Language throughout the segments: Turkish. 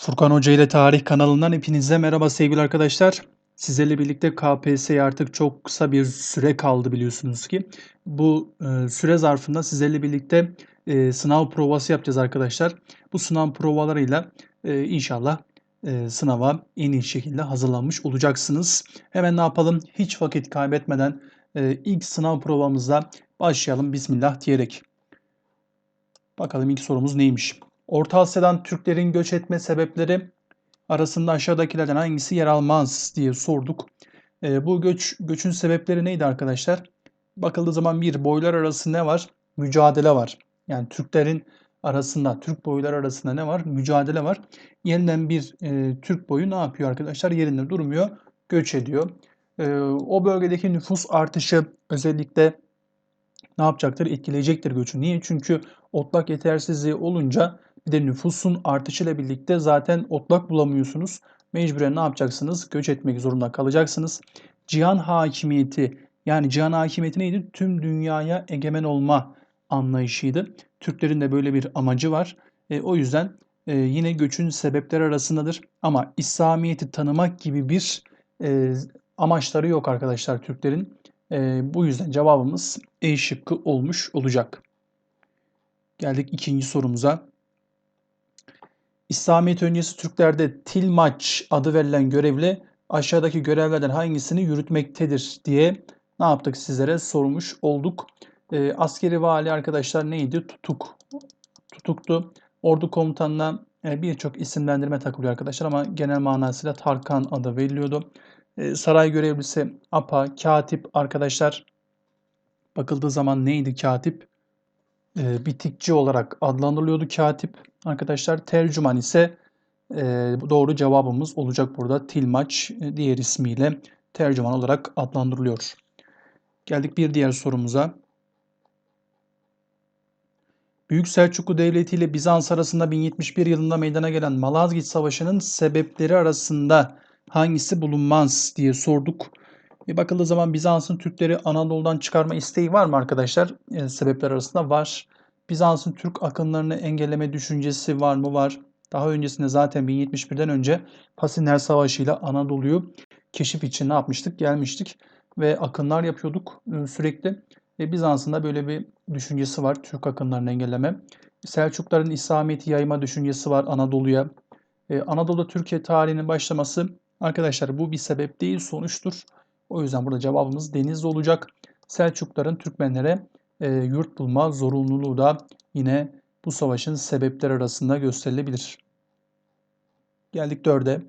Furkan Hoca ile Tarih kanalından hepinize merhaba sevgili arkadaşlar. Sizlerle birlikte KPSS'ye artık çok kısa bir süre kaldı biliyorsunuz ki. Bu e, süre zarfında sizlerle birlikte e, sınav provası yapacağız arkadaşlar. Bu sınav provalarıyla e, inşallah e, sınava en iyi şekilde hazırlanmış olacaksınız. Hemen ne yapalım? Hiç vakit kaybetmeden ilk sınav provamızla başlayalım. Bismillah diyerek. Bakalım ilk sorumuz neymiş? Orta Asya'dan Türklerin göç etme sebepleri arasında aşağıdakilerden hangisi yer almaz diye sorduk. E, bu göç göçün sebepleri neydi arkadaşlar? Bakıldığı zaman bir boylar arası ne var? Mücadele var. Yani Türklerin arasında, Türk boylar arasında ne var? Mücadele var. Yeniden bir e, Türk boyu ne yapıyor arkadaşlar? Yerinde durmuyor, göç ediyor. E, o bölgedeki nüfus artışı özellikle ne yapacaktır? Etkileyecektir göçü. Niye? Çünkü otlak yetersizliği olunca bir de nüfusun artışıyla birlikte zaten otlak bulamıyorsunuz. Mecburen ne yapacaksınız? Göç etmek zorunda kalacaksınız. Cihan hakimiyeti yani cihan hakimiyeti neydi? Tüm dünyaya egemen olma anlayışıydı. Türklerin de böyle bir amacı var. E, o yüzden e, yine göçün sebepleri arasındadır. Ama İslamiyet'i tanımak gibi bir e, amaçları yok arkadaşlar Türklerin. E, bu yüzden cevabımız E şıkkı olmuş olacak. Geldik ikinci sorumuza. İslamiyet öncesi Türklerde Tilmaç adı verilen görevli aşağıdaki görevlerden hangisini yürütmektedir diye ne yaptık sizlere sormuş olduk. E, askeri vali arkadaşlar neydi? Tutuk. Tutuktu. Ordu komutanına e, birçok isimlendirme takılıyor arkadaşlar ama genel manasıyla Tarkan adı veriliyordu. E, saray görevlisi apa, katip arkadaşlar bakıldığı zaman neydi katip? E, bitikçi olarak adlandırılıyordu katip. Arkadaşlar tercüman ise e, doğru cevabımız olacak burada. Tilmaç e, diğer ismiyle tercüman olarak adlandırılıyor. Geldik bir diğer sorumuza. Büyük Selçuklu Devleti ile Bizans arasında 1071 yılında meydana gelen Malazgirt Savaşı'nın sebepleri arasında hangisi bulunmaz diye sorduk. E bakıldığı zaman Bizans'ın Türkleri Anadolu'dan çıkarma isteği var mı arkadaşlar? E, sebepler arasında var. Bizans'ın Türk akınlarını engelleme düşüncesi var mı? Var. Daha öncesinde zaten 1071'den önce Pasinler Savaşı ile Anadolu'yu keşif için ne yapmıştık? Gelmiştik ve akınlar yapıyorduk e, sürekli. Ve Bizans'ın da böyle bir düşüncesi var Türk akınlarını engelleme. Selçukların İslamiyet'i yayma düşüncesi var Anadolu'ya. Ee, Anadolu'da Türkiye tarihinin başlaması arkadaşlar bu bir sebep değil sonuçtur. O yüzden burada cevabımız Denizli olacak. Selçukların Türkmenlere e, yurt bulma zorunluluğu da yine bu savaşın sebepleri arasında gösterilebilir. Geldik dörde.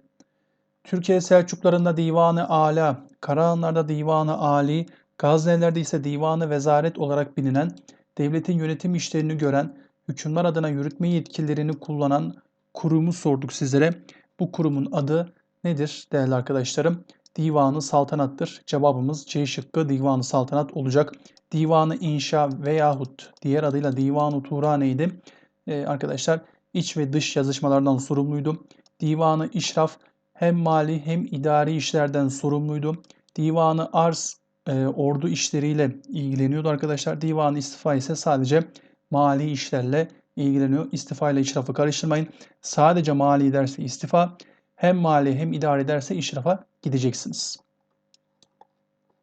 Türkiye Selçuklarında Divanı Ala, Karahanlar'da Divanı Ali, Gaznelerde ise Divanı Vezaret olarak bilinen, devletin yönetim işlerini gören, hükümler adına yürütme yetkilerini kullanan kurumu sorduk sizlere. Bu kurumun adı nedir değerli arkadaşlarım? Divanı Saltanat'tır. Cevabımız C şıkkı Divanı Saltanat olacak. Divanı İnşa veyahut diğer adıyla Divanı Turaneydi. Ee, arkadaşlar iç ve dış yazışmalardan sorumluydu. Divanı İşraf hem mali hem idari işlerden sorumluydu. Divanı Arz e, ordu işleriyle ilgileniyordu arkadaşlar. Divanı İstifa ise sadece mali işlerle ilgileniyor. İstifa ile işrafı karıştırmayın. Sadece mali derse istifa, hem mali hem idare ederse işrafa gideceksiniz.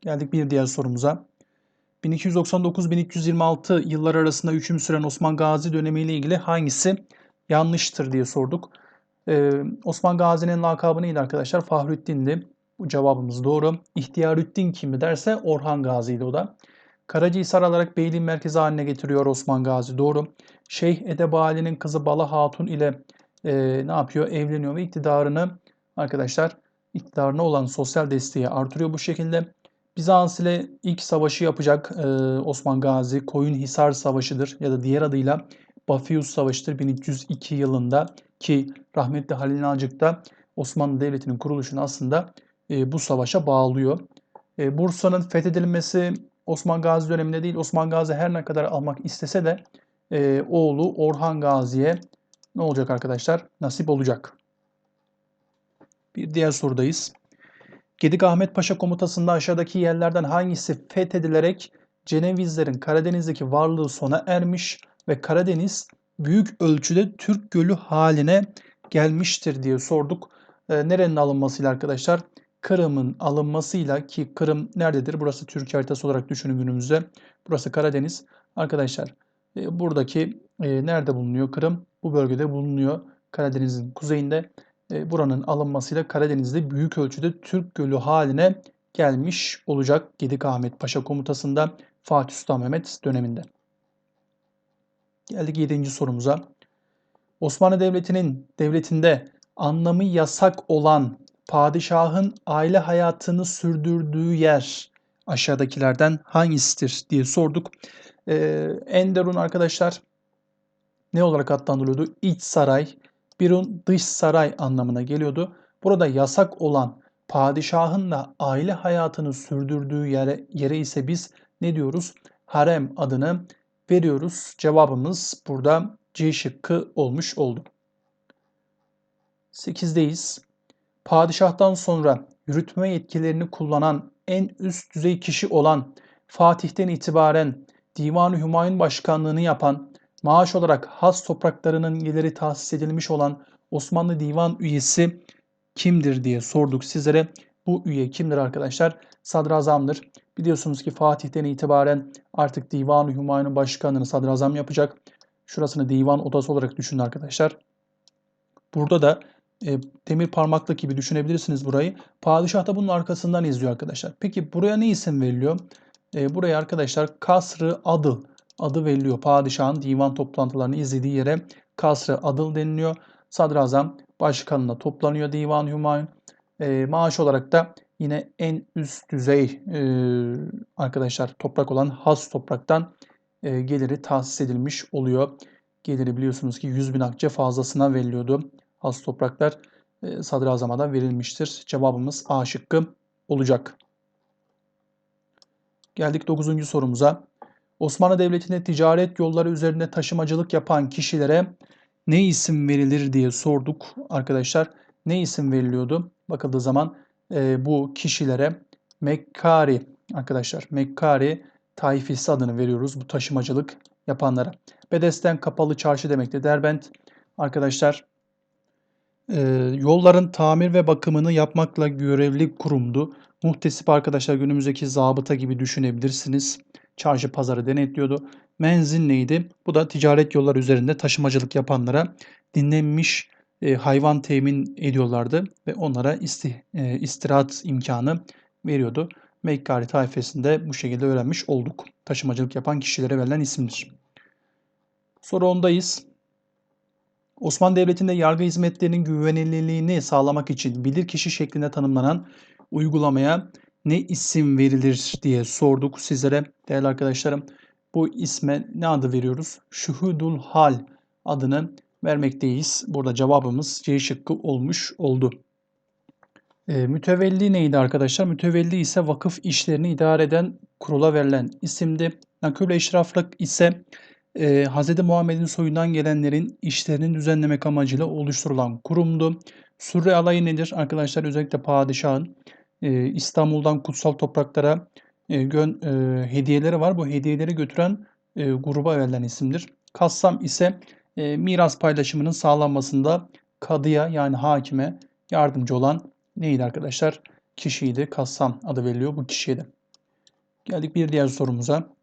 Geldik bir diğer sorumuza. 1299-1226 yıllar arasında hüküm süren Osman Gazi dönemiyle ilgili hangisi yanlıştır diye sorduk. Ee, Osman Gazi'nin lakabı neydi arkadaşlar? Fahrettin'di. Bu cevabımız doğru. İhtiyarüddin kimi derse Orhan Gazi'ydi o da. Karacahisar alarak beyliğin merkezi haline getiriyor Osman Gazi. Doğru. Şeyh Edebali'nin kızı Bala Hatun ile e, ne yapıyor? Evleniyor ve iktidarını arkadaşlar iktidarına olan sosyal desteği artırıyor bu şekilde. Bizans ile ilk savaşı yapacak e, Osman Gazi Koyunhisar Savaşı'dır ya da diğer adıyla Bafius Savaşı'dır 1302 yılında ki rahmetli Halil Nacık da Osmanlı Devleti'nin kuruluşunu aslında e, bu savaşa bağlıyor. E, Bursa'nın fethedilmesi Osman Gazi döneminde değil. Osman Gazi her ne kadar almak istese de e, oğlu Orhan Gazi'ye ne olacak arkadaşlar? Nasip olacak. Bir diğer sorudayız. Gedik Ahmet Paşa komutasında aşağıdaki yerlerden hangisi fethedilerek Cenevizlerin Karadeniz'deki varlığı sona ermiş ve Karadeniz büyük ölçüde Türk gölü haline gelmiştir diye sorduk. E, nerenin alınmasıyla arkadaşlar? Kırım'ın alınmasıyla ki Kırım nerededir? Burası Türkiye haritası olarak düşünün günümüzde. Burası Karadeniz. Arkadaşlar e, buradaki e, nerede bulunuyor Kırım? Bu bölgede bulunuyor. Karadeniz'in kuzeyinde. Buranın alınmasıyla Karadeniz'de büyük ölçüde Türk Gölü haline gelmiş olacak Gedik Ahmet Paşa komutasında Fatih Sultan Mehmet döneminde. Geldik 7. sorumuza. Osmanlı Devleti'nin devletinde anlamı yasak olan padişahın aile hayatını sürdürdüğü yer aşağıdakilerden hangisidir diye sorduk. Ee, Enderun arkadaşlar ne olarak adlandırılıyordu? İç saray, Birun dış saray anlamına geliyordu. Burada yasak olan padişahın da aile hayatını sürdürdüğü yere, yere ise biz ne diyoruz? Harem adını veriyoruz. Cevabımız burada C şıkkı olmuş oldu. 8'deyiz. Padişahtan sonra yürütme yetkilerini kullanan en üst düzey kişi olan Fatih'ten itibaren Divan-ı Hümayun Başkanlığını yapan, maaş olarak has topraklarının geliri tahsis edilmiş olan Osmanlı Divan üyesi kimdir diye sorduk sizlere. Bu üye kimdir arkadaşlar? Sadrazamdır. Biliyorsunuz ki Fatih'ten itibaren artık Divan-ı Hümayun'un başkanlığını sadrazam yapacak. Şurasını divan odası olarak düşünün arkadaşlar. Burada da e, demir parmaklık gibi düşünebilirsiniz burayı. Padişah da bunun arkasından izliyor arkadaşlar. Peki buraya ne isim veriliyor? E, buraya arkadaşlar Kasrı Adıl adı veriliyor. Padişahın divan toplantılarını izlediği yere Kasrı Adıl deniliyor. Sadrazam başkanına toplanıyor Divan Hümayun. E, maaş olarak da yine en üst düzey e, arkadaşlar toprak olan has topraktan e, geliri tahsis edilmiş oluyor. Geliri biliyorsunuz ki 100 bin akçe fazlasına veriliyordu. Has topraklar e, sadrazama da verilmiştir. Cevabımız A şıkkı olacak. Geldik 9. sorumuza. Osmanlı Devleti'nde ticaret yolları üzerinde taşımacılık yapan kişilere ne isim verilir diye sorduk arkadaşlar. Ne isim veriliyordu? Bakıldığı zaman e, bu kişilere Mekkari arkadaşlar Mekkari taifesi adını veriyoruz bu taşımacılık yapanlara. Bedesten kapalı çarşı demekti. Derbent arkadaşlar e, yolların tamir ve bakımını yapmakla görevli kurumdu. Muhtesip arkadaşlar günümüzdeki zabıta gibi düşünebilirsiniz. Çarşı pazarı denetliyordu. Menzil neydi? Bu da ticaret yolları üzerinde taşımacılık yapanlara dinlenmiş e, hayvan temin ediyorlardı ve onlara isti, e, istirahat imkanı veriyordu. Mekkari tayfesinde bu şekilde öğrenmiş olduk. Taşımacılık yapan kişilere verilen isimdir. Soru 10'dayız. Osmanlı Devleti'nde yargı hizmetlerinin güvenilirliğini sağlamak için bilirkişi şeklinde tanımlanan uygulamaya ne isim verilir diye sorduk sizlere değerli arkadaşlarım. Bu isme ne adı veriyoruz? Şuhudul hal adını vermekteyiz. Burada cevabımız C şıkkı olmuş oldu. E, mütevelli neydi arkadaşlar? Mütevelli ise vakıf işlerini idare eden kurula verilen isimdi. Nakül eşraflık ise e, Hz. Muhammed'in soyundan gelenlerin işlerini düzenlemek amacıyla oluşturulan kurumdu. Surre alayı nedir? Arkadaşlar özellikle padişahın e, İstanbul'dan kutsal topraklara e, gön, e, hediyeleri var. Bu hediyeleri götüren e, gruba verilen isimdir. Kassam ise e, miras paylaşımının sağlanmasında kadıya yani hakime yardımcı olan neydi arkadaşlar? Kişiydi. Kassam adı veriliyor bu kişiye de. Geldik bir diğer sorumuza.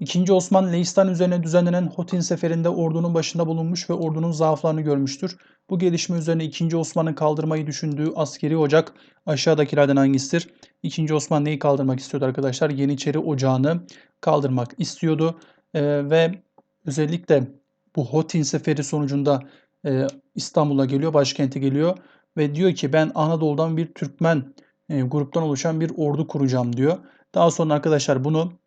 İkinci Osman Leistan üzerine düzenlenen Hotin seferinde ordunun başında bulunmuş ve ordunun zaaflarını görmüştür. Bu gelişme üzerine 2. Osman'ın kaldırmayı düşündüğü askeri ocak aşağıdakilerden hangisidir? 2. Osman neyi kaldırmak istiyordu arkadaşlar? Yeniçeri Ocağı'nı kaldırmak istiyordu. Ee, ve özellikle bu Hotin seferi sonucunda e, İstanbul'a geliyor, başkente geliyor ve diyor ki ben Anadolu'dan bir Türkmen e, gruptan oluşan bir ordu kuracağım diyor. Daha sonra arkadaşlar bunu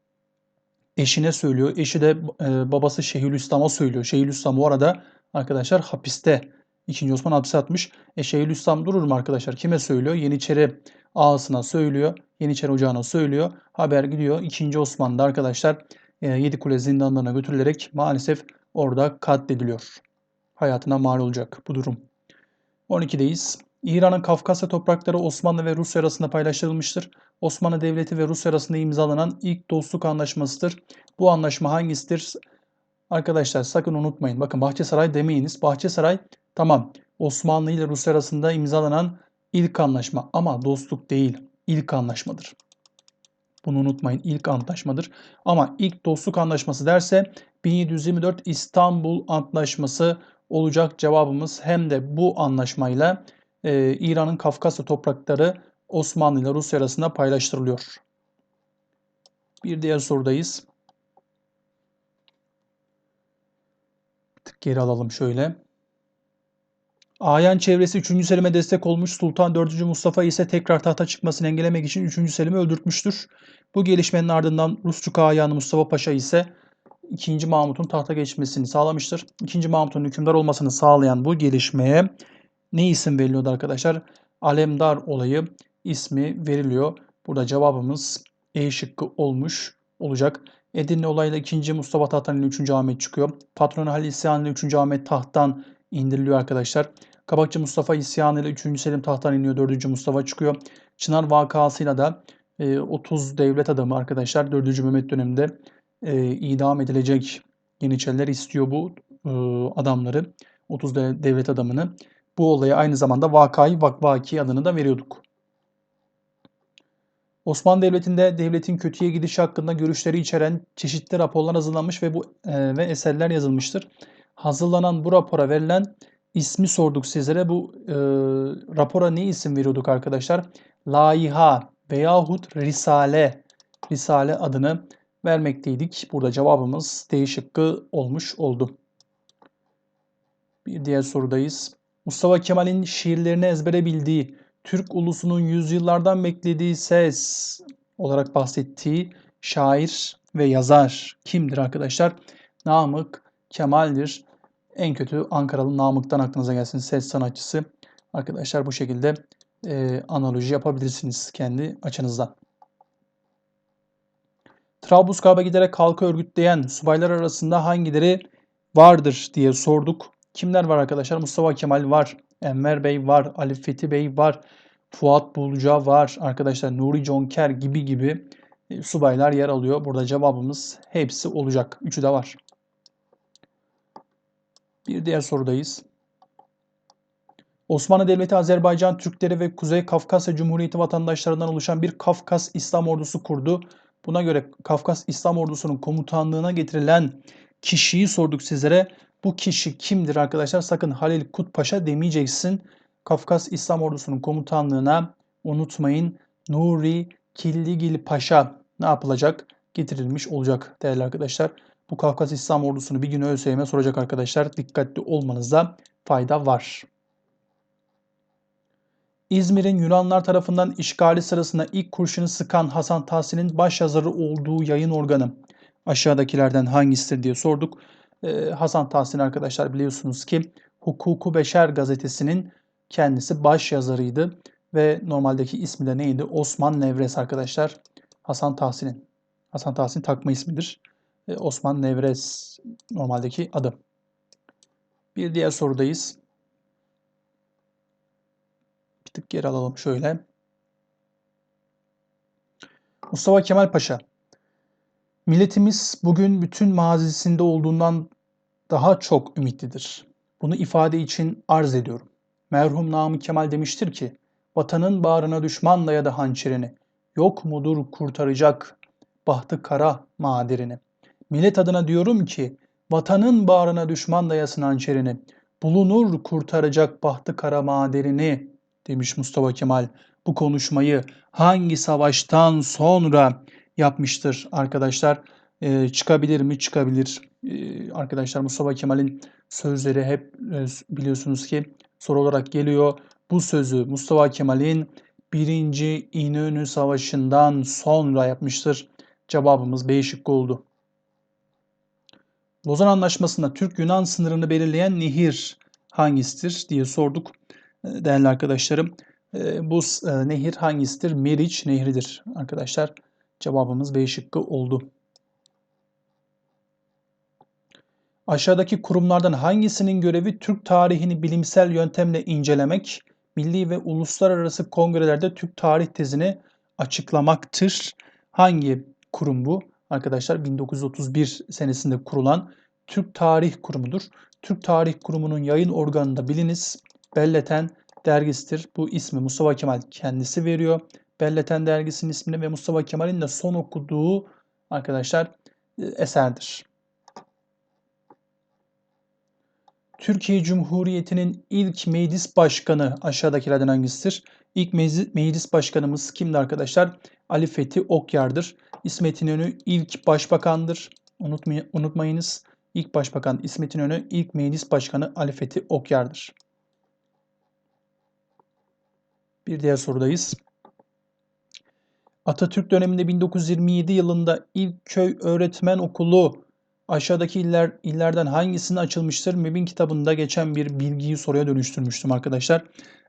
eşine söylüyor. Eşi de e, babası Şeyhülislam'a söylüyor. Şeyhülislam o arada arkadaşlar hapiste. 2. Osman hapse atmış. E Şeyhülislam durur mu arkadaşlar? Kime söylüyor? Yeniçeri ağasına söylüyor. Yeniçeri ocağına söylüyor. Haber gidiyor. 2. Osman'da arkadaşlar e, Yedikule zindanlarına götürülerek maalesef orada katlediliyor. Hayatına mal olacak bu durum. 12'deyiz. İran'ın Kafkasya toprakları Osmanlı ve Rusya arasında paylaştırılmıştır. Osmanlı Devleti ve Rusya arasında imzalanan ilk dostluk anlaşmasıdır. Bu anlaşma hangisidir? Arkadaşlar sakın unutmayın. Bakın Bahçesaray demeyiniz. Bahçesaray Tamam. Osmanlı ile Rusya arasında imzalanan ilk anlaşma ama dostluk değil, ilk anlaşmadır. Bunu unutmayın ilk antlaşmadır. Ama ilk dostluk anlaşması derse 1724 İstanbul Antlaşması olacak cevabımız. Hem de bu anlaşmayla e, İran'ın Kafkasya toprakları Osmanlı ile Rusya arasında paylaştırılıyor. Bir diğer sorudayız. Geri alalım şöyle. Ayan çevresi 3. Selim'e destek olmuş. Sultan 4. Mustafa ise tekrar tahta çıkmasını engellemek için 3. Selim'i öldürtmüştür. Bu gelişmenin ardından Rusçuk Ayan Mustafa Paşa ise 2. Mahmut'un tahta geçmesini sağlamıştır. 2. Mahmut'un hükümdar olmasını sağlayan bu gelişmeye ne isim veriliyordu arkadaşlar? Alemdar olayı ismi veriliyor. Burada cevabımız E şıkkı olmuş olacak. Edirne olayla 2. Mustafa tahttan 3. Ahmet çıkıyor. Patronu Halil İsyan ile 3. Ahmet tahttan indiriliyor arkadaşlar. Kabakçı Mustafa isyanı ile 3. Selim tahttan iniyor. 4. Mustafa çıkıyor. Çınar vakasıyla da 30 e, devlet adamı arkadaşlar 4. Mehmet döneminde e, idam edilecek Yeniçeriler istiyor bu e, adamları. 30 devlet adamını. Bu olaya aynı zamanda vakayı vakvaki adını da veriyorduk. Osmanlı Devleti'nde devletin kötüye gidişi hakkında görüşleri içeren çeşitli raporlar hazırlanmış ve bu e, ve eserler yazılmıştır. Hazırlanan bu rapora verilen ismi sorduk sizlere. Bu e, rapora ne isim veriyorduk arkadaşlar? Laiha veyahut Risale, Risale adını vermekteydik. Burada cevabımız D şıkkı olmuş oldu. Bir diğer sorudayız. Mustafa Kemal'in şiirlerini ezbere bildiği, Türk ulusunun yüzyıllardan beklediği ses olarak bahsettiği şair ve yazar kimdir arkadaşlar? Namık Kemal'dir. En kötü Ankaralı Namık'tan aklınıza gelsin ses sanatçısı. Arkadaşlar bu şekilde e, analoji yapabilirsiniz kendi açınızdan. Trablusgarp'a giderek halkı örgütleyen subaylar arasında hangileri vardır diye sorduk. Kimler var arkadaşlar? Mustafa Kemal var, Enver Bey var, Ali Fethi Bey var, Fuat Bulca var, arkadaşlar Nuri Conker gibi gibi e, subaylar yer alıyor. Burada cevabımız hepsi olacak. Üçü de var. Bir diğer sorudayız. Osmanlı Devleti Azerbaycan Türkleri ve Kuzey Kafkasya Cumhuriyeti vatandaşlarından oluşan bir Kafkas İslam ordusu kurdu. Buna göre Kafkas İslam ordusunun komutanlığına getirilen kişiyi sorduk sizlere. Bu kişi kimdir arkadaşlar? Sakın Halil Kutpaşa demeyeceksin. Kafkas İslam ordusunun komutanlığına unutmayın Nuri Killigil Paşa ne yapılacak? Getirilmiş olacak değerli arkadaşlar. Bu Kafkas İslam ordusunu bir gün ÖSYM soracak arkadaşlar. Dikkatli olmanızda fayda var. İzmir'in Yunanlar tarafından işgali sırasında ilk kurşunu sıkan Hasan Tahsin'in başyazarı olduğu yayın organı aşağıdakilerden hangisidir diye sorduk. Ee, Hasan Tahsin arkadaşlar biliyorsunuz ki Hukuku Beşer gazetesinin kendisi baş yazarıydı ve normaldeki ismi de neydi? Osman Nevres arkadaşlar. Hasan Tahsin'in. Hasan Tahsin takma ismidir. Ee, Osman Nevres normaldeki adı. Bir diğer sorudayız tık geri alalım şöyle. Mustafa Kemal Paşa. Milletimiz bugün bütün mazisinde olduğundan daha çok ümitlidir. Bunu ifade için arz ediyorum. Merhum Namık Kemal demiştir ki, vatanın bağrına düşman dayadı hançerini, yok mudur kurtaracak bahtı kara maderini. Millet adına diyorum ki, vatanın bağrına düşman dayasın hançerini, bulunur kurtaracak bahtı kara maderini demiş Mustafa Kemal. Bu konuşmayı hangi savaştan sonra yapmıştır arkadaşlar? Ee, çıkabilir mi? Çıkabilir. Ee, arkadaşlar Mustafa Kemal'in sözleri hep e, biliyorsunuz ki soru olarak geliyor. Bu sözü Mustafa Kemal'in birinci İnönü Savaşı'ndan sonra yapmıştır. Cevabımız B şıkkı oldu. Lozan Anlaşması'nda Türk-Yunan sınırını belirleyen nehir hangisidir diye sorduk değerli arkadaşlarım. Ee, bu e, nehir hangisidir? Meriç nehridir arkadaşlar. Cevabımız B şıkkı oldu. Aşağıdaki kurumlardan hangisinin görevi Türk tarihini bilimsel yöntemle incelemek, milli ve uluslararası kongrelerde Türk tarih tezini açıklamaktır? Hangi kurum bu? Arkadaşlar 1931 senesinde kurulan Türk Tarih Kurumu'dur. Türk Tarih Kurumu'nun yayın organında biliniz. Belleten dergisidir. Bu ismi Mustafa Kemal kendisi veriyor. Belleten dergisinin ismini ve Mustafa Kemal'in de son okuduğu arkadaşlar e, eserdir. Türkiye Cumhuriyeti'nin ilk meclis başkanı aşağıdakilerden hangisidir? İlk meclis başkanımız kimdi arkadaşlar? Ali Fethi Okyar'dır. İsmet İnönü ilk başbakandır. Unutmay unutmayınız. İlk başbakan İsmet İnönü, ilk meclis başkanı Ali Fethi Okyar'dır. Bir diğer sorudayız. Atatürk döneminde 1927 yılında ilk köy öğretmen okulu aşağıdaki iller illerden hangisinin açılmıştır? MEB'in kitabında geçen bir bilgiyi soruya dönüştürmüştüm arkadaşlar.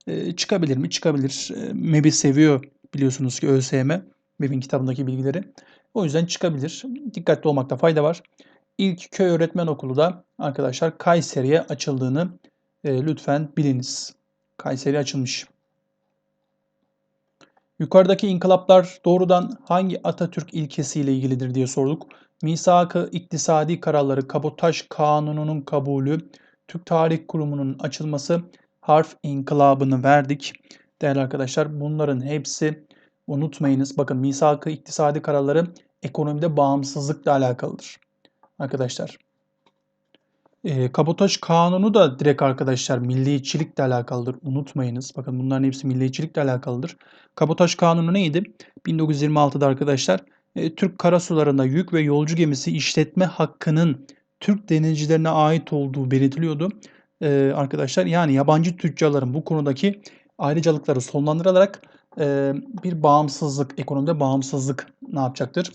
Ee, çıkabilir mi? Çıkabilir. Ee, MEB'i seviyor biliyorsunuz ki ÖSYM. MEB'in kitabındaki bilgileri. O yüzden çıkabilir. Dikkatli olmakta fayda var. İlk köy öğretmen okulu da arkadaşlar Kayseri'ye açıldığını e, lütfen biliniz. Kayseri açılmış. Yukarıdaki inkılaplar doğrudan hangi Atatürk ilkesiyle ilgilidir diye sorduk. Misak-ı iktisadi kararları, kabotaj kanununun kabulü, Türk Tarih Kurumu'nun açılması, harf inkılabını verdik. Değerli arkadaşlar bunların hepsi unutmayınız. Bakın misak-ı iktisadi kararları ekonomide bağımsızlıkla alakalıdır. Arkadaşlar e, kabotaj kanunu da direkt arkadaşlar milliyetçilikle alakalıdır. Unutmayınız. Bakın bunların hepsi milliyetçilikle alakalıdır. Kabotaj kanunu neydi? 1926'da arkadaşlar e, Türk karasularında yük ve yolcu gemisi işletme hakkının Türk denizcilerine ait olduğu belirtiliyordu. E, arkadaşlar yani yabancı tüccarların bu konudaki ayrıcalıkları sonlandırılarak e, bir bağımsızlık, ekonomide bağımsızlık ne yapacaktır?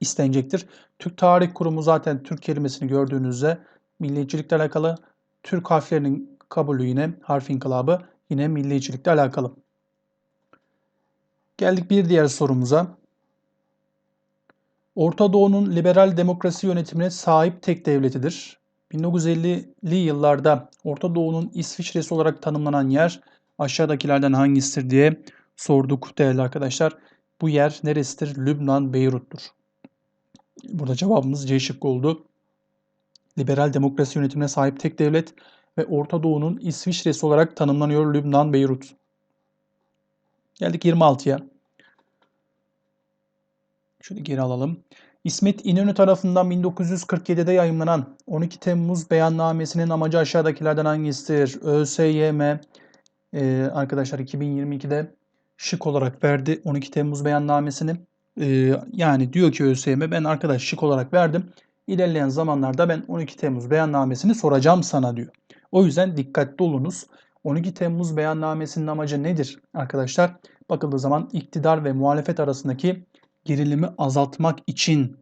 istenecektir. Türk Tarih Kurumu zaten Türk kelimesini gördüğünüzde milliyetçilikle alakalı. Türk harflerinin kabulü yine harf inkılabı yine milliyetçilikle alakalı. Geldik bir diğer sorumuza. Orta Doğu'nun liberal demokrasi yönetimine sahip tek devletidir. 1950'li yıllarda Orta Doğu'nun İsviçre'si olarak tanımlanan yer aşağıdakilerden hangisidir diye sorduk değerli arkadaşlar. Bu yer neresidir? Lübnan, Beyrut'tur. Burada cevabımız C şıkkı oldu. Liberal demokrasi yönetimine sahip tek devlet ve Orta Doğu'nun İsviçre'si olarak tanımlanıyor Lübnan, Beyrut. Geldik 26'ya. Şöyle geri alalım. İsmet İnönü tarafından 1947'de yayımlanan 12 Temmuz beyannamesinin amacı aşağıdakilerden hangisidir? ÖSYM e, arkadaşlar 2022'de şık olarak verdi 12 Temmuz beyannamesini. E, yani diyor ki ÖSYM ben arkadaş şık olarak verdim. İlerleyen zamanlarda ben 12 Temmuz beyannamesini soracağım sana diyor. O yüzden dikkatli olunuz. 12 Temmuz beyannamesinin amacı nedir arkadaşlar? Bakıldığı zaman iktidar ve muhalefet arasındaki gerilimi azaltmak için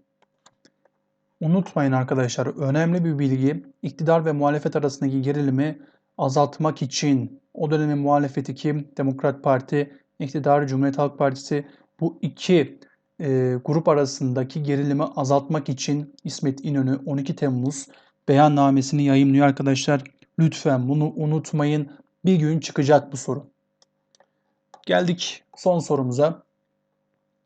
unutmayın arkadaşlar önemli bir bilgi. İktidar ve muhalefet arasındaki gerilimi azaltmak için o dönemin muhalefeti kim? Demokrat Parti, iktidar Cumhuriyet Halk Partisi bu iki e, grup arasındaki gerilimi azaltmak için İsmet İnönü 12 Temmuz beyannamesini yayımlıyor arkadaşlar. Lütfen bunu unutmayın. Bir gün çıkacak bu soru. Geldik son sorumuza.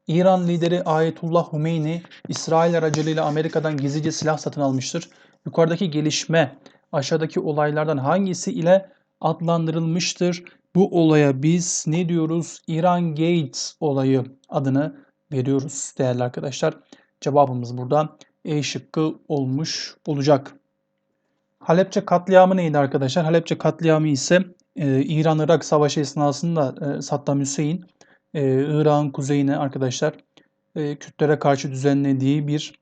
İran lideri Ayetullah Humeyni İsrail aracılığıyla Amerika'dan gizlice silah satın almıştır. Yukarıdaki gelişme aşağıdaki olaylardan hangisi ile adlandırılmıştır? Bu olaya biz ne diyoruz? İran Gates olayı adını veriyoruz değerli arkadaşlar. Cevabımız burada E şıkkı olmuş olacak. Halepçe katliamı neydi arkadaşlar? Halepçe katliamı ise e, İran-Irak savaşı esnasında e, Saddam Hüseyin e, Irak'ın kuzeyine arkadaşlar e, Kürtlere karşı düzenlediği bir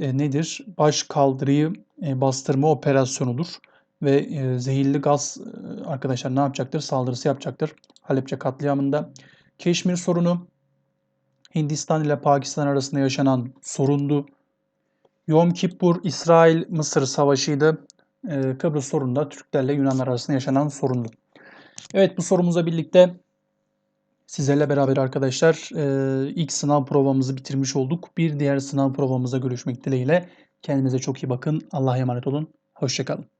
e, nedir? Baş kaldırıyı e, bastırma operasyonudur. Ve e, zehirli gaz e, arkadaşlar ne yapacaktır? Saldırısı yapacaktır. Halepçe katliamında. Keşmir sorunu Hindistan ile Pakistan arasında yaşanan sorundu. Yom Kippur İsrail-Mısır savaşıydı. Ee, Kıbrıs sorununda Türklerle Yunanlar arasında yaşanan sorundu. Evet bu sorumuzla birlikte sizlerle beraber arkadaşlar e, ilk sınav provamızı bitirmiş olduk. Bir diğer sınav provamızda görüşmek dileğiyle. Kendinize çok iyi bakın. Allah'a emanet olun. Hoşçakalın.